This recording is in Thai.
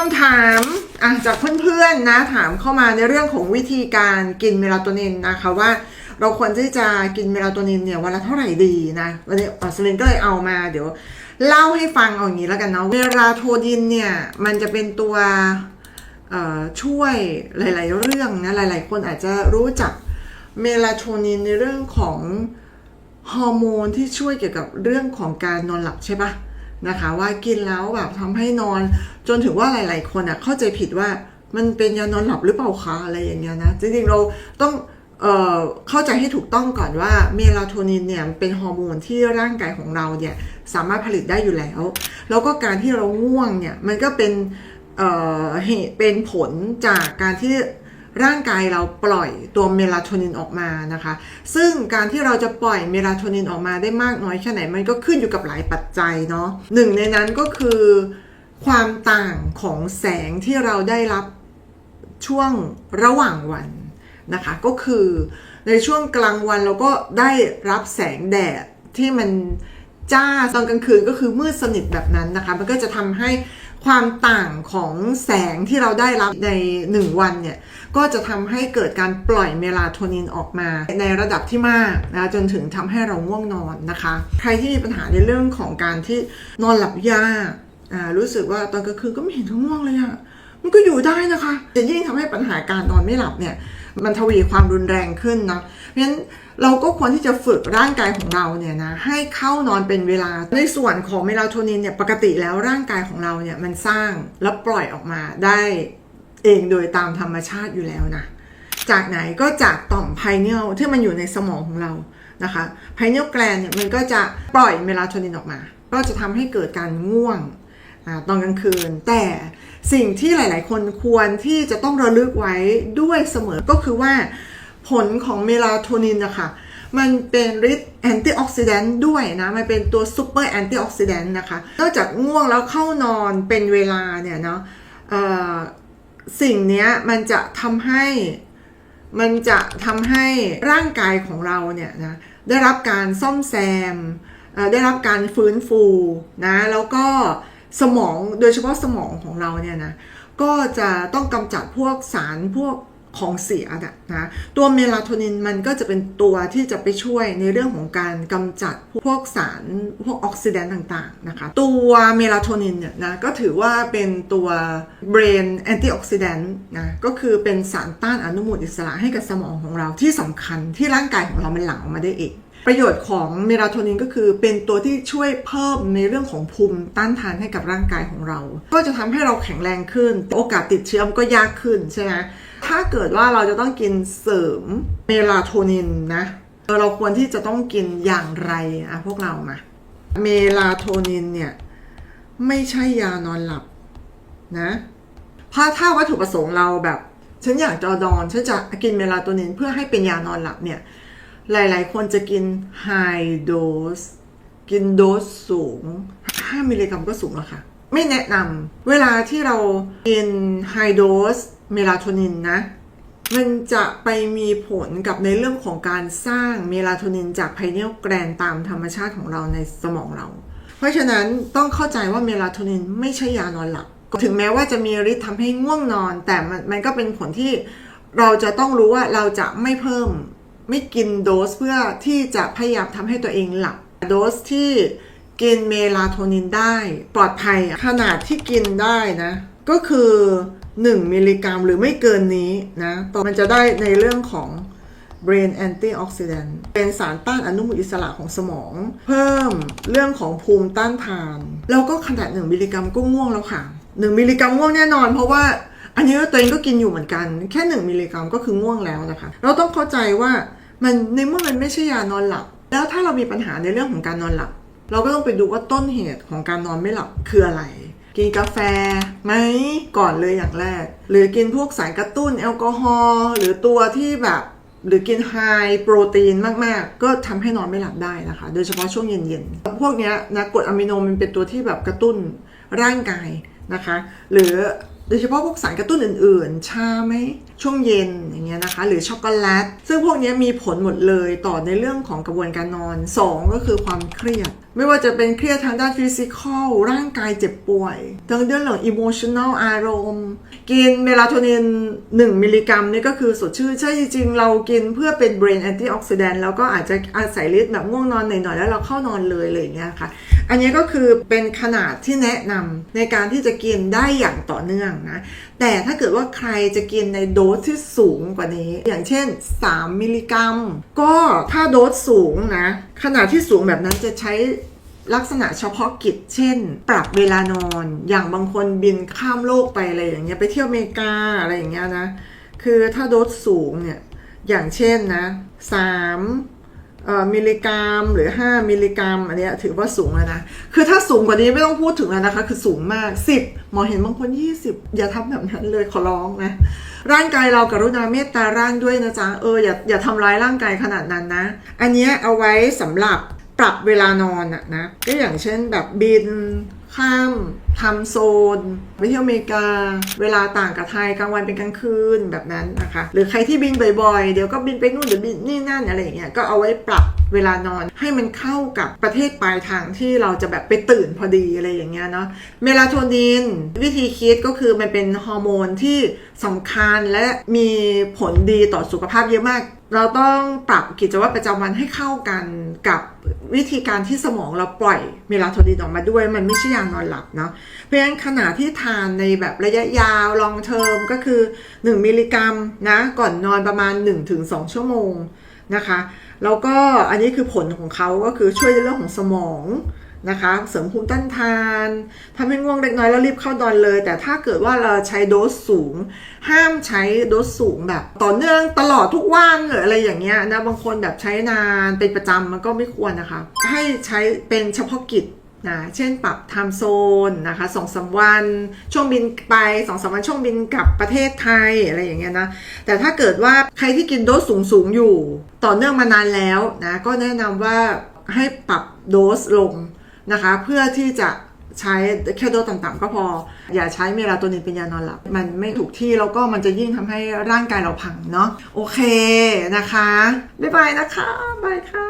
คำถามอะจากเพื่อนๆนะถามเข้ามาในเรื่องของวิธีการกินเมลาโทนินนะคะว่าเราควรที่จะกินเมลาโทนินเนี่ยวันละเท่าไหร่ดีนะวันนี้ออสลินก็เลยเอามาเดี๋ยว เล่าให้ฟังเอาอย่างนี้แล้วกันเนาะเมลาโทนินเนี่ยมันจะเป็นตัวช่วยหลาย ๆ เรื่องนะหลาย ๆ คนอาจจะรู้จักเมลาโทนินในเรื่องของฮอร์โมนที่ช่วยเกี่ยวกับเรื่องของการนอนหลับใช่ปะ นะคะ ว่ากินแล้วแบบทำให้นอน จนถึงว่าหลาย ๆ คนอะเข้าใจผิดว่ามันเป็นยานอนหลับหรือเปล่าคะอะไรอย่างเงี้ยนะจริง ๆ เราต้องเออเข้าใจให้ถูกต้องก่อนว่าเมลาโทนินเนี่ยเป็นฮอร์โมนที่ร่างกายของเราเนี่ยสามารถผลิตได้อยู่แล้ว แล้วก็การที่เราง่วงเนี่ยมันก็เป็นเอ่อเหตุเป็นผลจากการที่ ร่างกายเราปล่อยตัวเมลาโทนินออกมานะคะ ซึ่งการที่เราจะปล่อยเมลาโทนินออกมาได้มากน้อยแค่ไหน มันก็ขึ้นอยู่กับหลายปัจจัยเนาะหนึ่งในนั้นก็คือความต่างของแสงที่เราได้รับช่วงระหว่างวันนะคะ ก็คือในช่วงกลางวันเราก็ได้รับแสงแดดที่มันจ้าตอนกลางคืนก็คือมืดสนิทแบบนั้นนะคะ มันก็จะทำให้ ความต่างของแสงที่เราได้รับใน 1 วันเนี่ย ก็จะทำให้เกิดการปล่อยเมลาโทนินออกมา ในระดับที่มากนะจนถึงทำให้เราง่วงนอนนะคะ ใครที่มีปัญหาในเรื่องของการที่นอนหลับยากอ่ารู้สึกว่าตอนกลางคืนก็ไม่เห็นจะง่วงเลยอะมันก็อยู่ได้นะคะแต่ยิ่งทำให้ปัญหาการนอนไม่หลับเนี่ย มันทวีความรุนแรงขึ้นนะเพราะฉะนั้น เราก็ควรที่จะฝึกร่างกายของเราเนี่ยนะให้เข้านอนเป็นเวลา ในส่วนของเมลาโทนินเนี่ยปกติแล้วร่างกายของเราเนี่ยมันสร้างแล้วปล่อยออกมาได้เองโดยตามธรรมชาติอยู่แล้วนะจากไหนก็จากต่อมไพเนียลที่มันอยู่ในสมองของเรานะคะไพเนียลแกลนเนี่ยมันก็จะปล่อยเมลาโทนินออกมา ก็จะทำให้เกิดการง่วงอตอนกลางคืน แต่สิ่งที่หลาย ๆ คนควรที่จะต้องระลึกไว้ด้วยเสมอก็คือว่า ผลของเมลาโทนินนะคะมันเป็นฤทธิ์แอนตี้ออกซิแดนต์ด้วยนะ มันเป็นตัวซูเปอร์แอนตี้ออกซิแดนต์นะคะ นอกจากง่วงแล้วเข้านอนเป็นเวลาเนี่ยเนาะสิ่งนี้มันจะทำให้มันจะทำให้ร่างกายของเราเนี่ยนะได้รับการซ่อมแซม ได้รับการฟื้นฟูนะแล้วก็สมองโดยเฉพาะสมองของเราเนี่ยนะก็จะต้องกำจัดพวกสารพวก ของเสียนะนะตัวเมลาโทนินมันก็จะเป็นตัวที่จะไปช่วยในเรื่องของการกำจัดพวกสารพวกออกซิแดนต์ต่างๆนะคะตัวเมลาโทนินเนี่ยนะก็ถือว่าเป็นตัว brain antioxidant นะก็คือเป็นสารต้านอนุมูลอิสระให้กับสมองของเราที่สำคัญที่ร่างกายของเรามันหลั่งออกมาได้เองประโยชน์ของเมลาโทนินก็คือเป็นตัวที่ช่วยเพิ่มในเรื่องของภูมิต้านทานให้กับร่างกายของเรา ก็จะทำให้เราแข็งแรงขึ้น โอกาสติดเชื้อมันก็ยากขึ้นใช่ไหม ถ้าเกิดว่าเราจะต้องกินเสริมเมลาโทนินนะเราควรที่จะต้องกินอย่างไรอะพวกเรามาเมลาโทนินเนี่ย ไม่ใช่ยานอนหลับนะเพราะถ้าวัตถุประสงค์เราแบบ ฉันอยากจะนอนฉันจะกินเมลาโทนินเพื่อให้เป็นยานอนหลับเนี่ย หลาย ๆ คนจะกิน high dose กินโดสสูง 5 มิลลิกรัมก็สูงแล้วค่ะ ไม่แนะนำเวลาที่เรากิน high dose เมลาโทนินนะมันจะไปมีผลกับในเรื่องของการสร้างเมลาโทนินจากไพเนียลแกรนตามธรรมชาติของเราในสมองเรา เพราะฉะนั้นต้องเข้าใจว่าเมลาโทนินไม่ใช่ยานอนหลับ ถึงแม้ว่าจะมีฤทธิ์ทำให้ง่วงนอน แต่มันมันก็เป็นผลที่เราจะต้องรู้ว่าเราจะไม่เพิ่มไม่กินโดสเพื่อที่จะพยายามทำให้ตัวเองหลับ โดสที่กินเมลาโทนินได้ ปลอดภัยขนาดที่กินได้นะ ก็คือ 1 มิลลิกรัมหรือไม่เกินนี้นะต่อมันจะได้ในเรื่องของ brain antioxidant เป็นสารต้านอนุมูลอิสระของสมอง เพิ่มเรื่องของภูมิต้านทาน แล้วก็ขนาด 1 มิลลิกรัมก็ง่วงแล้วค่ะ 1 มิลลิกรัมง่วงแน่นอน เพราะว่าอันนี้ตัวเองก็กินอยู่เหมือนกัน แค่ 1 มิลลิกรัมก็คือง่วงแล้วนะคะ เราต้องเข้าใจว่ามันในเมื่อมันไม่ใช่ยานอนหลับ แล้วถ้าเรามีปัญหาในเรื่องของการนอนหลับ เราก็ต้องไปดูว่าต้นเหตุของการนอนไม่หลับคืออะไร กินกาแฟไหมก่อนเลยอย่างแรก หรือกินพวกสารกระตุ้นแอลกอฮอล์หรือตัวที่แบบหรือกินไฮโปรตีนมาก ๆ ก็ทำให้นอนไม่หลับได้นะคะ โดยเฉพาะช่วงเย็นๆ พวกเนี้ยนะกรดอะมิโนมันเป็นตัวที่แบบกระตุ้นร่างกายนะคะ หรือโดยเฉพาะพวกสารกระตุ้นอื่นๆ ชาไหม ช่วงเย็นอย่างเงี้ยนะคะ หรือช็อกโกแลตซึ่งพวกนี้มีผลหมดเลยต่อในเรื่องของกระบวนการนอน 2 ก็คือความเครียด ไม่ว่าจะเป็นเครียดทางด้านฟิสิกอลร่างกายเจ็บป่วยทางด้านหลังอิโมชัน a ลอารมณ์ กินเมลาโทนิน 1 มิลลิกรัมนี่ก็คือสดชื่นใช่จริงๆ เรากินเพื่อเป็นเบรนแอนตี้ออกซิแดนต์แล้วก็อาจจะอาศัยฤทธิ์แบบง่วงนอนหน่อยๆ แล้วเราเข้านอนเลยอะไรอย่างเงี้ยค่ะ อันนี้ก็คือเป็นขนาดที่แนะนำในการที่จะกินได้อย่างต่อเนื่องนะ แต่ถ้าเกิดว่าใครจะกินในโดสที่สูงกว่านี้ อย่างเช่น 3 มิลลิกรัม ก็ถ้าโดสสูงนะ ขนาดที่สูงแบบนั้นจะใช้ลักษณะเฉพาะกิจ เช่น ปรับเวลานอน อย่างบางคนบินข้ามโลกไปอะไรอย่างเงี้ย ไปเที่ยวอเมริกาอะไรอย่างเงี้ยนะ คือถ้าโดสสูงเนี่ย อย่างเช่นนะ 3 มิลลิกรัมหรือ 5 มิลลิกรัมอันนี้ถือว่าสูงแล้วนะ คือถ้าสูงกว่านี้ไม่ต้องพูดถึงแล้วนะคะ คือสูงมาก 10 หมอเห็นบางคน 20 อย่าทำแบบนั้นเลยขอร้องนะ ร่างกายเรากรุณาเมตตาร่างด้วยนะจ๊ะเอออย่าอย่าทำร้ายร่างกายขนาดนั้นนะ อันนี้เอาไว้สำหรับปรับเวลานอนอะนะก็อย่างเช่นแบบบิน ข้ามทำโซนไปเที่ยวอเมริกา เวลาต่างกับไทยกลางวันเป็นกลางคืนแบบนั้นนะคะ หรือใครที่บินบ่อยๆ เดี๋ยวก็บินไปนู่นเดี๋ยวบินนี่นั่นอะไรอย่างเงี้ยก็เอาไว้ปรับ เวลานอนให้มันเข้ากับประเทศปลายทางที่เราจะแบบไปตื่นพอดีอะไรอย่างเงี้ยเนาะเมลาโทนินวิธีคิดก็คือมันเป็นฮอร์โมนที่สำคัญและมีผลดีต่อสุขภาพเยอะมาก เราต้องปรับกิจวัตรประจำวันให้เข้ากันกับวิธีการที่สมองเราปล่อยเมลาโทนินออกมาด้วย มันไม่ใช่ยานอนหลับเนาะเพราะฉะนั้นขณะที่ทานในแบบระยะยาวลองเทอมก็คือ 1 มิลลิกรัมนะก่อนนอนประมาณ 1-2 ชั่วโมงนะคะ แล้วก็อันนี้คือผลของเขาก็คือช่วยในเรื่องของสมองนะคะ เสริมภูมิต้านทานทำให้ง่วงเล็กน้อยแล้วรีบเข้านอนเลย แต่ถ้าเกิดว่าเราใช้โดสสูง ห้ามใช้โดสสูงแบบ ต่อเนื่องตลอดทุกวันหรืออะไรอย่างเงี้ยนะบางคนแบบใช้นานเป็นประจำมันก็ไม่ควรนะคะ ให้ใช้เป็นเฉพาะกิจ นะเช่นปรับไทม์โซนนะคะสองสามวันช่วงบินไปสองสามวันช่วงบินกลับประเทศไทยอะไรอย่างเงี้ยนะแต่ถ้าเกิดว่าใครที่กินโดสสูงสูงอยู่ ต่อเนื่องมานานแล้วนะก็แนะนำว่าให้ปรับโดสลงนะคะเพื่อที่จะใช้แค่โดสต่ำๆก็พอ อย่าใช้เมลาโทนินเป็นยานอนหลับ มันไม่ถูกที่แล้วก็มันจะยิ่งทำให้ร่างกายเราพังเนาะโอเคนะคะบ๊ายบายนะคะบายค่ะ